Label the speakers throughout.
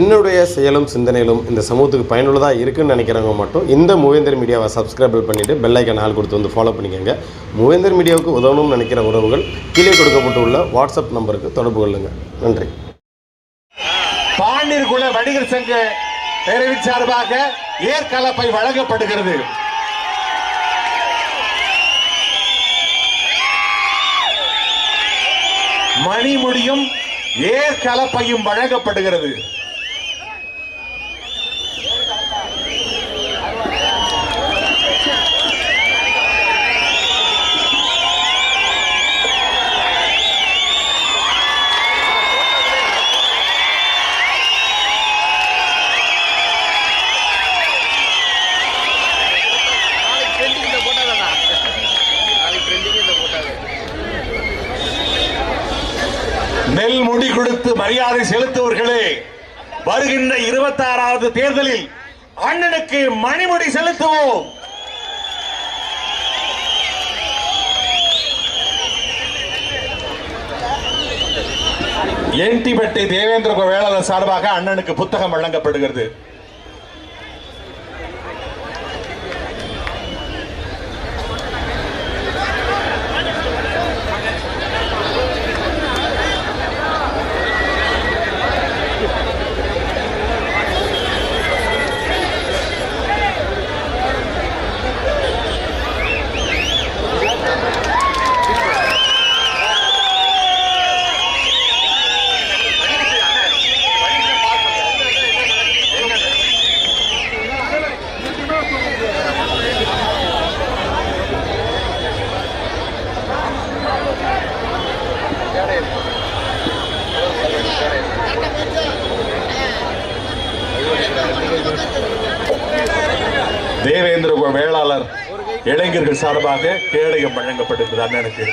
Speaker 1: என்னுடைய செயலும் சிந்தனையிலும் இந்த சமூகத்துக்கு பயனுள்ளதாக இருக்குன்னு நினைக்கிறவங்க மட்டும் இந்த மூவேந்தர் மீடியாவை சப்ஸ்கிரைப் பண்ணிவிட்டு பெல்லைக்கன் ஆள் கொடுத்து வந்து ஃபாலோ பண்ணிக்கோங்க. மூவேந்தர் மீடியாவுக்கு உதவணும்னு நினைக்கிற உறவுகள் கீழே கொடுக்கப்பட்டுள்ள வாட்ஸ்அப் நம்பருக்கு தொடர்பு கொள்ளுங்கள் நன்றி.
Speaker 2: பாண்டியர் குல வணிகர் சங்க பேரவின் சார்பாக ஏற்கலப்பை வழங்கப்படுகிறது. மணிமுடியும் ஏற்கலப்பையும் வழங்கப்படுகிறது. மரியாதை செலுத்துவர்களே வருகின்ற இருபத்தாறாவது தேர்தலில் அண்ணனுக்கு மணிமுடி செலுத்துவோம். என்டிபட்டி தேவேந்திர வேளாளர் சார்பாக அண்ணனுக்கு புத்தகம் வழங்கப்படுகிறது. தேவேந்திர வேளாளர் இளைஞர்கள் சார்பாக கேடயம் வழங்கப்படுகிறது அண்ணனுக்கு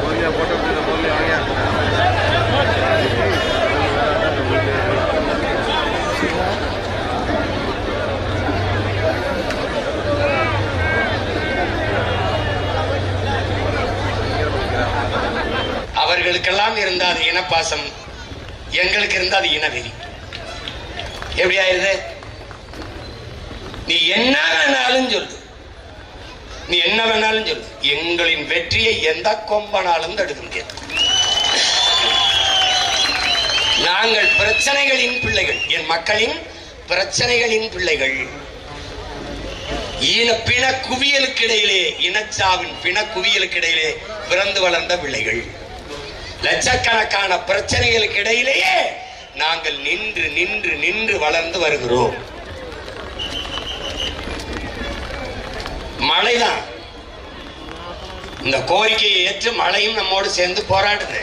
Speaker 3: போலியா போட்டோ இந்த போலி வாங்க
Speaker 4: அவர்களுக்கெல்லாம் பாசம் எங்களுக்கு இருந்தால் அது இனவெறி எப்படி ஆயிருது நீ என்ன வேணாலும் சொல்லு. நீ என்ன வேணாலும் சொல்லு. எங்களின் வெற்றியை எந்த கொம்பனாலும் தடுக்க முடியாது. நாங்கள் பிரச்சனைகளின் பிள்ளைகள். என் மக்களின் பிரச்சனைகளின் பிள்ளைகள். ஈன பிண குவியலுக்கிடையிலே இனச்சாவின் பிண குவியலுக்கிடையிலே பிறந்து வளர்ந்த பிள்ளைகள். லட்சக்கணக்கான பிரச்சனைகளுக்கு இடையிலேயே நாங்கள் நின்று நின்று நின்று வளர்ந்து வருகிறோம். மழைதான். இந்த கோரிக்கையை ஏற்று மழையும் நம்மோடு சேர்ந்து போராடுது.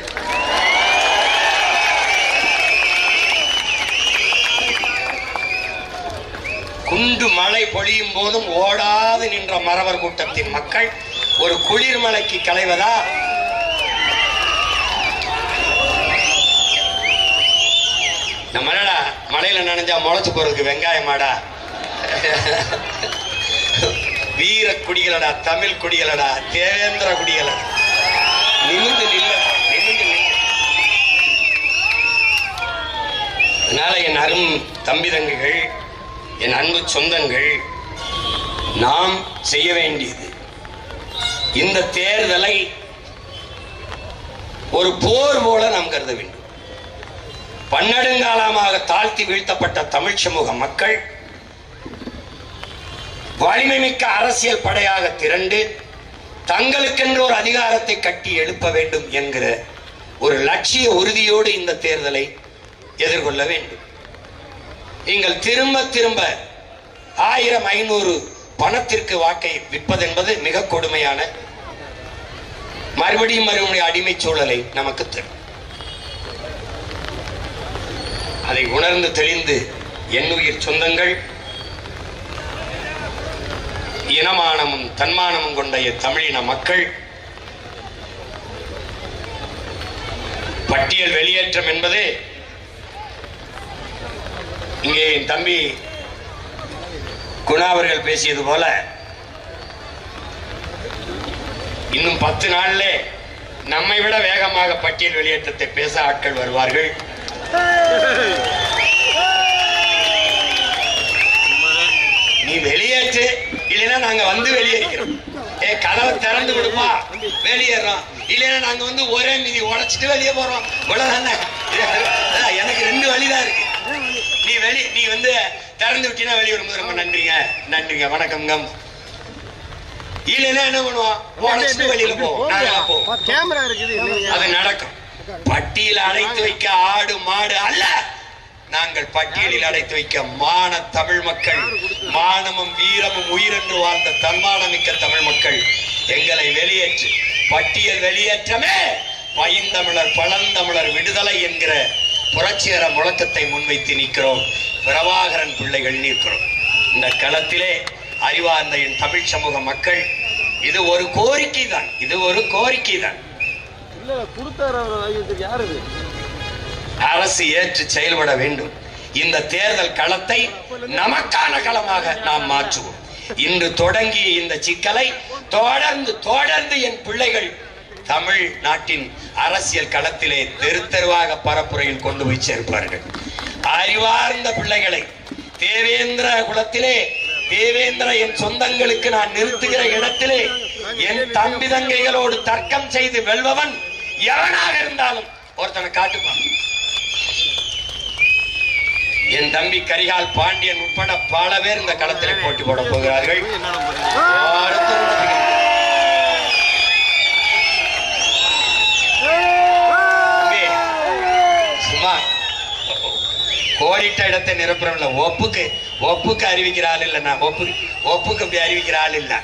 Speaker 4: குண்டு மழை பொழியும் போதும் ஓடாது நின்ற மறவர் கூட்டத்தின் மக்கள் ஒரு குளிர்மலைக்கு களைவதா? நம்ம என்னடா மழையில நனைஞ்சா முளைச்சு போறதுக்கு வெங்காயமாடா வீர குடிகளடா தமிழ் குடிகளடா தேவேந்திர குடிகளடா. நிமிந்து நில்ல நிமிந்து நில்ல. அதனால என் அரும் தம்பிதங்குகள் என் அன்பு சொந்தங்கள் நாம் செய்ய வேண்டியது. இந்த தேர்தலை ஒரு போர் போல நாம் கருத வேண்டும். பன்னெடுங்காலமாக தாழ்த்தி வீழ்த்தப்பட்ட தமிழ் சமூக மக்கள் வலிமை மிக்க அரசியல் படையாக திரண்டு தங்களுக்கென்று ஒரு அதிகாரத்தை கட்டி எழுப்ப வேண்டும் என்கிற ஒரு லட்சிய உறுதியோடு இந்த தேர்தலை எதிர்கொள்ள வேண்டும். நீங்கள் திரும்ப திரும்ப ஆயிரம் ஐநூறு பணத்திற்கு வாக்கை விற்பதென்பது மிக கொடுமையான மறுபடியும் மறுபடியும் அடிமை சூழலை நமக்கு தரும். அதை உணர்ந்து தெளிந்து என்னுயிர் சொந்தங்கள் இனமானமும் தன்மானமும் கொண்ட தமிழின மக்கள் பட்டியல் வெளியேற்றம் என்பது இங்கே என் தம்பி குணா அவர்கள் பேசியது போல. இன்னும் பத்து நாளிலே நம்மை விட வேகமாக பட்டியல் வெளியேற்றத்தை பேச ஆட்கள் வருவார்கள். நீ வெளியேற்று இல்லைன்னா நாங்க வந்து வெளியேறிக்கிறோம் ஏ கதவை திறந்து விடுப்பா வெளியேறோம். இல்லைன்னா நாங்க வந்து ஒரே மீதி உடைச்சிட்டு வெளியே போறோம். இவ்வளவுதானே? எனக்கு ரெண்டு வழிதான் இருக்கு. நீ வெளி நீ வந்து திறந்து விட்டீங்கன்னா வெளியே வரும்போது ரொம்ப நன்றிங்க. நன்றிங்க. வணக்கம்ங்க இல்லைன்னா என்ன பண்ணுவோம்? உடைச்சிட்டு வெளியில போவோம். நாங்க போவோம்
Speaker 3: கேமரா இருக்குது?
Speaker 4: அது நடக்கும். பட்டியல் அடைத்து வைக்க ஆடு மாடு அல்ல. நாங்கள் பட்டியலில் அடைத்து வைக்க மான தமிழ் மக்கள் மானமும் வீரமும் உயிரென்று வாழ்ந்த தன்மானமிக்க தமிழ் மக்கள் எங்களை வெளியேற்று. பட்டியல் வெளியேற்றமே. பைந்தமிழர் பழந்தமிழர் விடுதலை என்கிற புரட்சிகர முழக்கத்தை முன்வைத்து நிற்கிறோம். பிரபாகரன் பிள்ளைகள் நிற்கிறோம். இந்த களத்திலே அறிவார்ந்த என் தமிழ் சமூக மக்கள் இது ஒரு கோரிக்கை தான் இது ஒரு கோரிக்கை தான் அரசு ஏற்று செயல்பட வேண்டும். இந்த தேர்தல் களத்தை நமக்கான களமாக நாம் மாற்றுவோம். இன்று தொடங்கிய இந்த சிக்கலை தொடர்ந்து தொடர்ந்து என் பிள்ளைகள் தமிழ் நாட்டின் அரசியல் களத்திலே தெருத்தெருவாக பரப்புரையில் கொண்டு போய் சேர்ப்பார்கள். அறிவார்ந்த பிள்ளைகளை தேவேந்திர குலத்திலே தேவேந்திர என் சொந்தங்களுக்கு நான் நிறுத்துகிற இடத்திலே என் தம்பி தங்கைகளோடு தர்க்கம் செய்து வெல்பவன் எவனாக இருந்தாலும் ஒருத்தனை காட்டுப்பான். என் தம்பி கரிகால் பாண்டியன் உட்பட பல பேர் இந்த களத்தில் போட்டி போட போகிறார்கள். சும்மா கோடிட்ட இடத்தை நிரப்புறோம்ல ஒப்புக்கு ஒப்புக்கு அறிவிக்கிற ஆள் இல்லைண்ணா ஒப்பு ஒப்புக்கு அப்படி அறிவிக்கிற ஆள் இல்லை.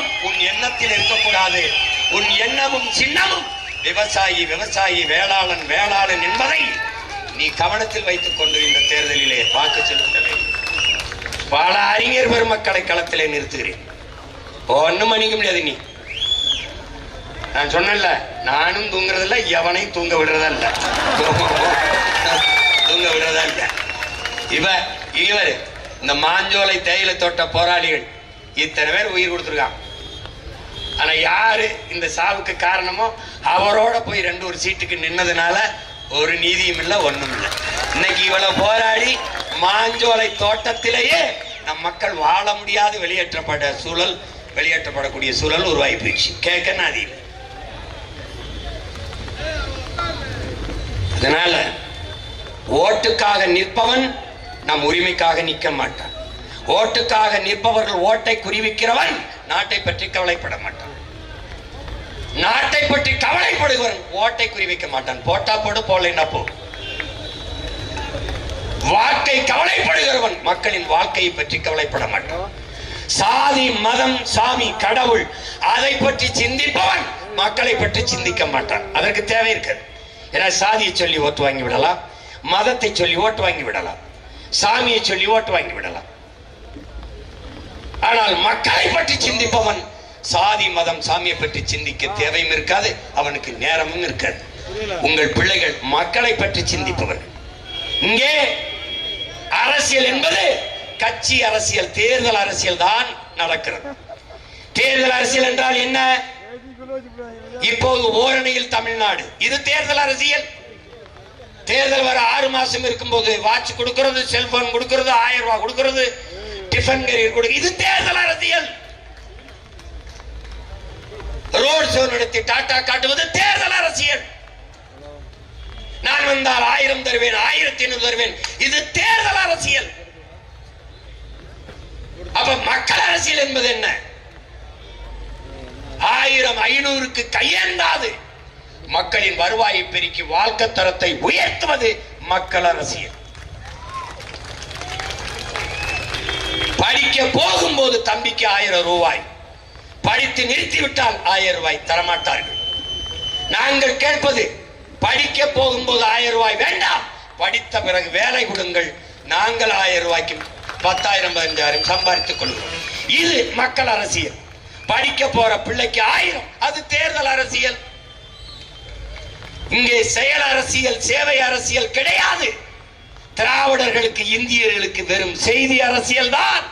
Speaker 4: எண்ணம் உன் எண்ணத்தில் இருக்கக்கூடாது. உன் எண்ணமும் சின்னமும் விவசாயி விவசாயி வேளாளன் வேளாளன் என்பதை நீ கவனத்தில் வைத்துக் கொண்டு இந்த தேர்தலிலே வாக்கு செலுத்த வேண்டும். பல அறிஞர் பெருமக்களை களத்திலே நிறுத்துகிறேன். ஒண்ணும் மணிக்க முடியாது நீ. நான் சொன்னேன்ல நானும் தூங்குறதில்ல எவனையும் தூங்க விடுறதா இல்ல. தூங்க விடுறதா இல்ல. இவ இவர் இந்த மாஞ்சோலை தேயிலை தோட்ட போராளிகள். இத்தனை பேர் உயிர் கொடுத்துருக்கான். ஆனா யாரு இந்த சாவுக்கு காரணமோ அவரோட போய் ரெண்டு ஒரு சீட்டுக்கு நின்னதுனால ஒரு நீதியும் இல்லை ஒண்ணும் இல்லை. இன்னைக்கு இவ்வளவு போராடி மாஞ்சோலை தோட்டத்திலேயே நம் மக்கள் வாழ முடியாது வெளியேற்றப்பட சூழல் வெளியேற்றப்படக்கூடிய சூழல் உருவாகி போயிடுச்சு கேட்க நாதி அதனால ஓட்டுக்காக நிற்பவன் நம் உரிமைக்காக நிற்க மாட்டான். ஓட்டுக்காக நிற்பவர்கள் ஓட்டை குறிவிக்கிறவன் நாட்டை பற்றி கவலைப்பட மாட்டான். நாட்டை பற்றி கவலைப்படுகிறவன் ஓட்டை குறிவிக்க மாட்டான். போட்டா போடு போலைன்னா போ. வாழ்க்கை கவலைப்படுகிறவன் மக்களின் வாழ்க்கையை பற்றி கவலைப்பட மாட்டான். சாதி மதம் சாமி கடவுள் அதை பற்றி சிந்திப்பவன் மக்களை பற்றி சிந்திக்க மாட்டான். அதற்கு தேவை இருக்காது. ஏன்னா சாதியை சொல்லி ஓட்டு வாங்கி விடலாம் மதத்தை சொல்லி ஓட்டு வாங்கி விடலாம் சாமியை சொல்லி ஓட்டு வாங்கி விடலாம். ஆனால் மக்களை பற்றி சிந்திப்பவன் சாதி மதம் சாமியை பற்றி சிந்திக்க தேவையும் இருக்காது அவனுக்கு நேரமும் இருக்காது. உங்கள் பிள்ளைகள் மக்களை பற்றி சிந்திப்பவர்கள். இங்கே அரசியல் என்பது கட்சி அரசியல் தேர்தல் அரசியல் தான் நடக்கிறது. தேர்தல் அரசியல் என்றால் என்ன? இப்போது ஓரணியில் தமிழ்நாடு. இது தேர்தல் அரசியல். தேர்தல் வர ஆறு மாசம் இருக்கும்போது வாட்ச் கொடுக்கிறது செல்போன் கொடுக்கிறது ஆயிரம் ரூபாய் கொடுக்கிறது டிஃபன் கரியர் கொடுக்க இது தேர்தல் அரசியல். ரோட் ஷோ நடத்தி டாட்டா காட்டுவது தேர்தல் அரசியல். நான் வந்தால் ஆயிரம் தருவேன் ஆயிரத்தி ஐநூறு தருவேன். இது தேர்தல் அரசியல். அப்ப மக்கள் அரசியல் என்பது என்ன? ஆயிரம் ஐநூறுக்கு கையேந்தாது. மக்களின் வருவாயை பெருக்கி வாழ்க்கை தரத்தை உயர்த்துவது மக்கள் அரசியல். படிக்க போகும்போது தம்பிக்கு ஆயிரம் ரூபாய். படித்து நிறுத்திவிட்டால் ஆயிரம் ரூபாய் தரமாட்டார்கள். நாங்கள் கேட்பது படிக்க போகும்போது ஆயிரம் ரூபாய் வேண்டாம். படித்த பிறகு வேலை கொடுங்கள். நாங்கள் ஆயிரம் ரூபாய்க்கு பத்தாயிரம் பதினஞ்சாயிரம் சம்பாதித்துக் கொள்கிறோம் இது மக்கள் அரசியல். படிக்க போற பிள்ளைக்கு ஆயிரம். அது தேர்தல் அரசியல். இங்கே செயல் அரசியல் சேவை அரசியல் கிடையாது. திராவிடர்களுக்கு இந்தியர்களுக்கு வெறும் செய்தி அரசியல் தான்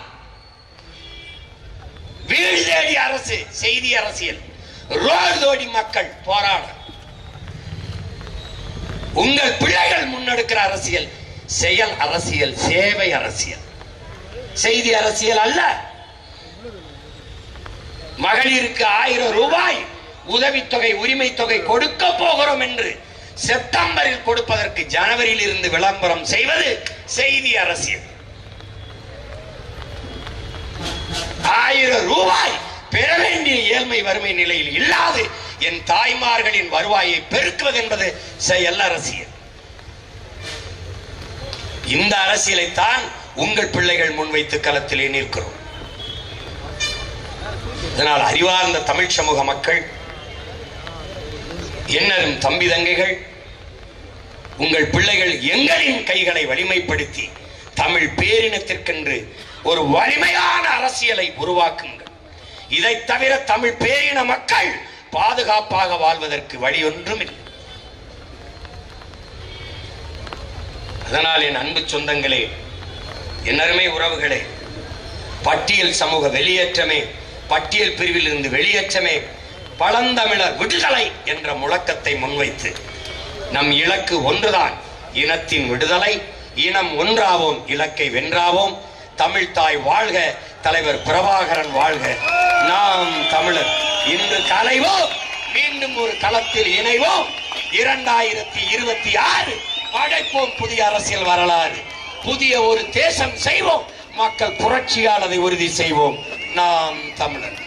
Speaker 4: வீடு தேடி அரசு செய்தி அரசியல். ரோடு தோடி மக்கள் போராடும் உங்கள் பிள்ளைகள் முன்னெடுக்கிற அரசியல் செயல் அரசியல் சேவை அரசியல். செய்தி அரசியல் அல்ல. மகளிருக்கு ஆயிரம் ரூபாய் உதவித்தொகை உரிமை தொகை கொடுக்க போகிறோம் என்று செப்டம்பரில் கொடுப்பதற்கு ஜனவரியில் இருந்து விளம்பரம் செய்வது செய்தி அரசியல். ஆயிரம் ரூபாய் பெற வேண்டிய ஏழ்மை வறுமை நிலையில் இல்லாது என் தாய்மார்களின் வருவாயை பெருக்குவது என்பது செயல் அரசியல். இந்த அரசியலைத்தான் உங்கள் பிள்ளைகள் முன்வைத்து களத்திலே நிற்கிறோம். இதனால் அறிவார்ந்த தமிழ் சமூக மக்கள் என்னரும் தம்பி தங்கைகள் உங்கள் பிள்ளைகள் எங்களின் கைகளை வலிமைப்படுத்தி தமிழ் பேரினத்திற்கென்று ஒரு வலிமையான அரசியலை உருவாக்குங்கள். இதை தவிர தமிழ் பேரின மக்கள் பாதுகாப்பாக வாழ்வதற்கு வழி ஒன்றும் இல்லை. அதனால் என் அன்பு சொந்தங்களே என்னருமே உறவுகளே பட்டியல் சமூக வெளியேற்றமே பட்டியல் பிரிவில் இருந்து வெளியேற்றமே பழந்தமிழர் விடுதலை என்ற முழக்கத்தை முன்வைத்து நம் இலக்கு ஒன்றுதான் இனத்தின் விடுதலை இனம் ஒன்றாவோம் இலக்கை வென்றாவோம் தமிழ் தாய் வாழ்க தலைவர் பிரபாகரன் வாழ்க. நாம் தமிழர். இன்று கலைவோம் மீண்டும் ஒரு களத்தில் இணைவோம். இரண்டாயிரத்தி இருபத்தி ஆறு படைப்போம் புதிய அரசியல் வரலாறு. புதிய ஒரு தேசம் செய்வோம் மக்கள் புரட்சியால் அதை உறுதி செய்வோம். நாம் தமிழர்.